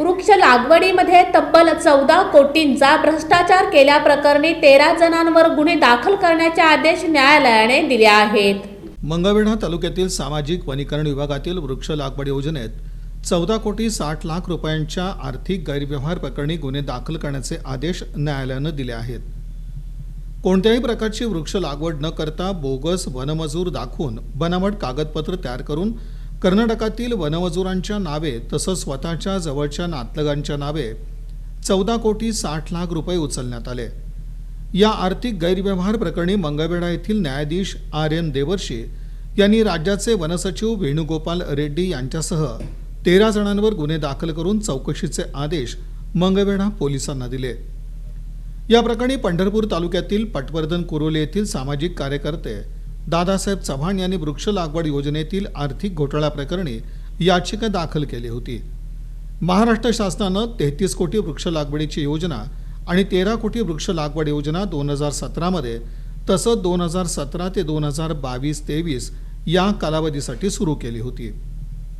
वृक्ष लागवडीमध्ये तब्बल चौदा कोटींचा भ्रष्टाचार केल्याप्रकरणी तेरा जणांवर गुन्हे दाखल करण्याचे आदेश न्यायालयाने दिले आहेत. मंगळवेढा तालुक्यातील सामाजिक वनीकरण विभागातील वृक्ष लागवड योजनेत चौदा कोटी साठ लाख रुपयांच्या आर्थिक गैरव्यवहार प्रकरणी गुन्हे दाखल करण्याचे आदेश न्यायालयानं दिले आहेत. कोणत्याही प्रकारची वृक्ष लागवड न करता बोगस वनमजूर दाखवून बनावट कागदपत्र तयार करून कर्नाटकातील वनमजुरांच्या नावे तसंच स्वतःच्या जवळच्या नातलगांच्या नावे चौदा कोटी साठ लाख रुपये उचलण्यात आले. या आर्थिक गैरव्यवहार प्रकरणी मंगळवेढा येथील न्यायाधीश आर एन देवर्षी यांनी राज्याचे वनसचिव वेणुगोपाल रेड्डी यांच्यासह तेरा जणांवर गुन्हे दाखल करून चौकशीचे आदेश मंगळवेढा पोलिसांना दिले. या प्रकरणी पंढरपूर तालुक्यातील पटवर्धन कुरोले येथील सामाजिक कार्यकर्ते दादासाहेब चव्हाण यांनी वृक्ष लागवड योजनेतील आर्थिक घोटाळा प्रकरणी याचिका दाखल केली होती. महाराष्ट्र शासनानं तेहतीस कोटी वृक्ष लागवडीची योजना आणि तेरा कोटी वृक्ष लागवड योजना दोन हजार सतरामध्ये तसंच दोन हजार सतरा ते दोन हजार बावीस तेवीस या कालावधीसाठी सुरू केली होती.